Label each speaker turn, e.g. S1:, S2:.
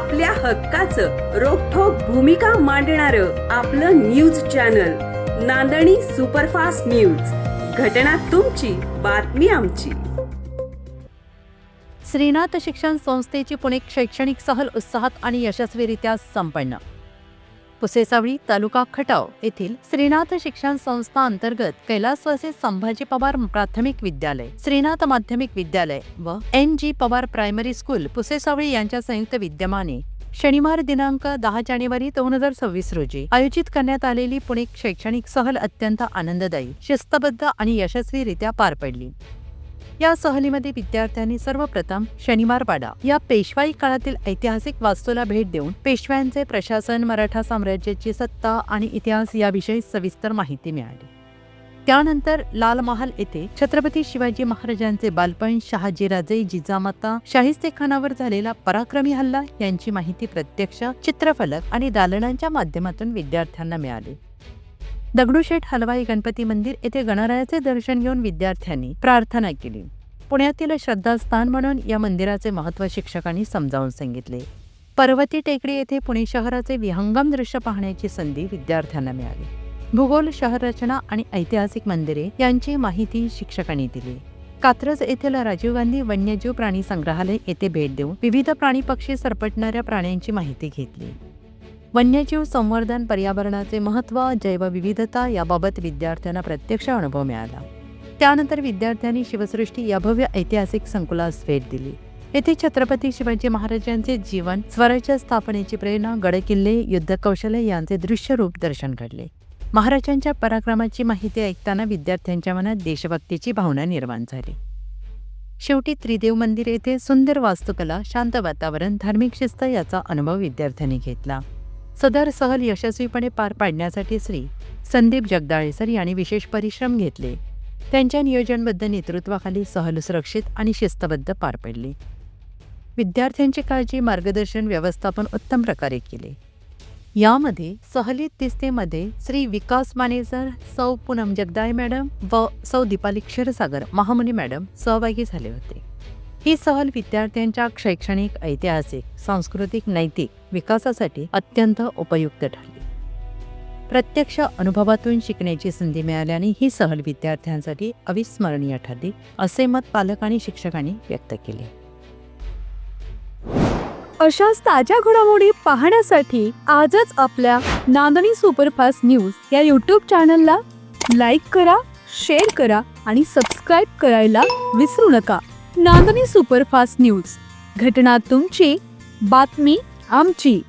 S1: आपल्या हक्काचं रोखोक भूमिका मांडणार आपलं news channel Nandani superfast news. घटना तुमची बातमी आमची.
S2: श्रीनाथ शिक्षण संस्थेची पुणे शैक्षणिक सहल उत्साहात आणि यशस्वीरित्या संपन्न. पुसेसावळी तालुका खटाव येथील श्रीनाथ शिक्षण संस्था अंतर्गत कैलासवासी संभाजी पवार प्राथमिक विद्यालय श्रीनाथ माध्यमिक विद्यालय व N G Pawar primary school Pusesavali यांच्या संयुक्त विद्यमाने शनिवार दिनांक दहा जानेवारी दोन हजार सव्वीस रोजी आयोजित करण्यात आलेली पुणे शैक्षणिक सहल अत्यंत आनंददायी शिस्तबद्ध आणि यशस्वीरित्या पार पडली. या सहलीमध्ये विद्यार्थ्यांनी सर्वप्रथम शनिवारपाडा या पेशवाई काळातील ऐतिहासिक वास्तूला भेट देऊन पेशव्यांचे प्रशासन मराठा साम्राज्याची सत्ता आणि इतिहास याविषयी सविस्तर माहिती मिळाली. त्यानंतर लाल महाल येथे छत्रपती शिवाजी महाराजांचे बालपण शहाजीराजे जिजामाता शाहिस्तेखानावर झालेला पराक्रमी हल्ला यांची माहिती प्रत्यक्ष चित्रफलक आणि दालनांच्या माध्यमातून विद्यार्थ्यांना मिळाली. दगडूशेठ हलवाई गणपती मंदिर येथे गणरायाचे दर्शन घेऊन विद्यार्थ्यांनी प्रार्थना केली. पुण्यातील श्रद्धास्थान म्हणून या मंदिराचे महत्त्व शिक्षकांनी समजावून सांगितले. पर्वती टेकडी येथे पुणे शहराचे विहंगम दृश्य पाहण्याची संधी विद्यार्थ्यांना मिळाली. भूगोल शहर रचना आणि ऐतिहासिक मंदिरे यांची माहिती शिक्षकांनी दिली. कात्रज येथील राजीव गांधी वन्यजीव प्राणी संग्रहालय येथे भेट देऊन विविध प्राणी पक्षी सरपटणाऱ्या प्राण्यांची माहिती घेतली. वन्यजीव संवर्धन पर्यावरणाचे महत्त्व जैवविविधता याबाबत विद्यार्थ्यांना प्रत्यक्ष अनुभव मिळाला. त्यानंतर विद्यार्थ्यांनी शिवसृष्टी या भव्य ऐतिहासिक संकुलास भेट दिली. येथे छत्रपती शिवाजी महाराजांचे जीवन स्वराज्य स्थापनेची प्रेरणा गडकिल्ले युद्धकौशल्य यांचे दृश्य रूप दर्शन घडले. महाराजांच्या पराक्रमाची माहिती ऐकताना विद्यार्थ्यांच्या मनात देशभक्तीची भावना निर्माण झाली. शेवटी त्रिदेव मंदिर येथे सुंदर वास्तुकला शांत वातावरण धार्मिक शिस्त याचा अनुभव विद्यार्थ्यांनी घेतला. सदर सहल यशस्वीपणे पार पाडण्यासाठी श्री संदीप जगदाळे सर यांनी विशेष परिश्रम घेतले. त्यांच्या नियोजनबद्ध नेतृत्वाखाली सहल सुरक्षित आणि शिस्तबद्ध पार पडली. विद्यार्थ्यांची काळजी मार्गदर्शन व्यवस्थापन उत्तम प्रकारे केले. यामध्ये सहलीत तिस्तेमध्ये श्री विकास मानेसर सौ पूनम जगदाळे मॅडम व सौ दीपाली क्षीरसागर महामुनी मॅडम सहभागी झाले होते. ही सहल विद्यार्थ्यांच्या शैक्षणिक ऐतिहासिक सांस्कृतिक नैतिक विकासासाठी अत्यंत उपयुक्त ठरली. प्रत्यक्ष अनुभवातून शिकण्याची संधी मिळाल्याने ही सहल विद्यार्थ्यांसाठी अविस्मरणीय ठरली असे मत पालक आणि शिक्षकांनी व्यक्त केले.
S3: अशाच ताज्या घडामोडी पाहण्यासाठी आजच आपल्या नांदणी सुपरफास्ट न्यूज या यूट्यूब चॅनलला लाईक करा शेअर करा आणि सबस्क्राईब करायला विसरू नका. Nandani superfast news. घटना तुमची बातमी आमची.